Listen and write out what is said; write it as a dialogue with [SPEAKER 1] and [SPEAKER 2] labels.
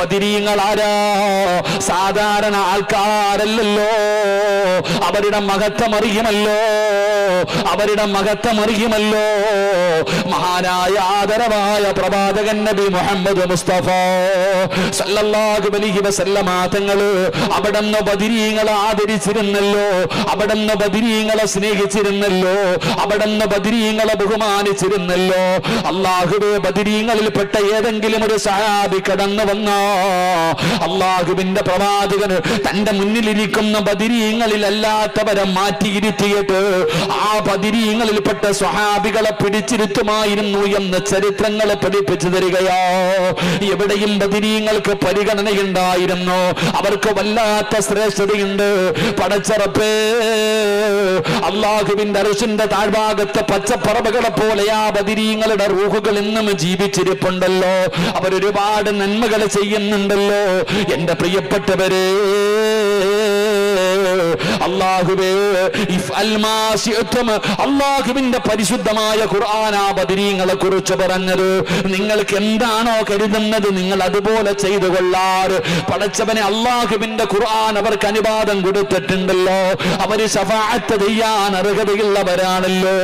[SPEAKER 1] പതിരീങ്ങൾ ആരാ സാധാരണ ആൾക്കാരല്ലല്ലോ. അവരുടെ മഹത്വം അറിയുമല്ലോ. അവരുടെ മഹത്വം അറിയുമല്ലോ. മഹാനായ ആദരവായ പ്രവാചകൻ നബി മുഹമ്മദ് മുസ്തഫ സല്ലല്ലാഹു അലൈഹി വസല്ലമ തങ്ങൾ അവിടുന്ന് ബദരീങ്ങളെ ആദരിച്ചിരുന്നല്ലോ അവിടുന്ന് ബദരീങ്ങളെ സ്നേഹിച്ചിരുന്നല്ലോ അവിടുന്ന് ബദരീങ്ങളെ ബഹുമാനിച്ചിരുന്നല്ലോ. അള്ളാഹുവെ ബദിരീങ്ങളിൽപ്പെട്ട ഏതെങ്കിലും ഒരു സഹാബി കടന്നു വന്ന അള്ളാഹുവിന്റെ പ്രവാചകന് തന്റെ മുന്നിലിരിക്കുന്ന ബദിരീങ്ങളിലല്ലാത്തവരെ മാറ്റിയിരുത്തിയിട്ട് ആ ബദിരീങ്ങളിൽപ്പെട്ട സ്വഹാബികളെ പിടിച്ചിരുത്തുമായിരുന്നു എന്ന് ചരിത്രങ്ങളെ പഠിപ്പിച്ചു തരികയോ. എവിടെയും ബദിരീങ്ങൾക്ക് പരിഗണനയുണ്ടായിരുന്നു. അവർക്ക് വല്ലാത്ത ശ്രേഷ്ഠതയുണ്ട്. പടച്ചറപ്പേ അള്ളാഹുവിന്റെ അറുഷിന്റെ താഴ്ഭാഗത്തെ പച്ചപ്പറവുകളെ പോലെ ആ ബദിരീങ്ങളുടെ റൂഹുകൾ ഇന്നും ജീവിച്ചിരിപ്പുണ്ടല്ലോ. അവരൊരുപാട് നന്മകൾ ചെയ്യുന്നുണ്ടല്ലോ. എന്റെ പ്രിയപ്പെട്ടവരെ അള്ളാഹുവേ അള്ളാഹുവിന്റെ പരിശുദ്ധമായ ഖുർആാനാ ബദരീങ്ങളെ കുറിച്ച് പറഞ്ഞത് നിങ്ങൾക്ക് എന്താണോ കരുതുന്നത് നിങ്ങൾ അതുപോലെ ചെയ്തു കൊള്ളാറ്. പടച്ചവനെ അള്ളാഹുവിന്റെ ഖുർആൻ അവർക്ക് അനുവാദം കൊടുത്തിട്ടുണ്ടല്ലോ. അവർ ശഫാത്ത് ചെയ്യാൻ അർഹതയുള്ളവരാണല്ലോ.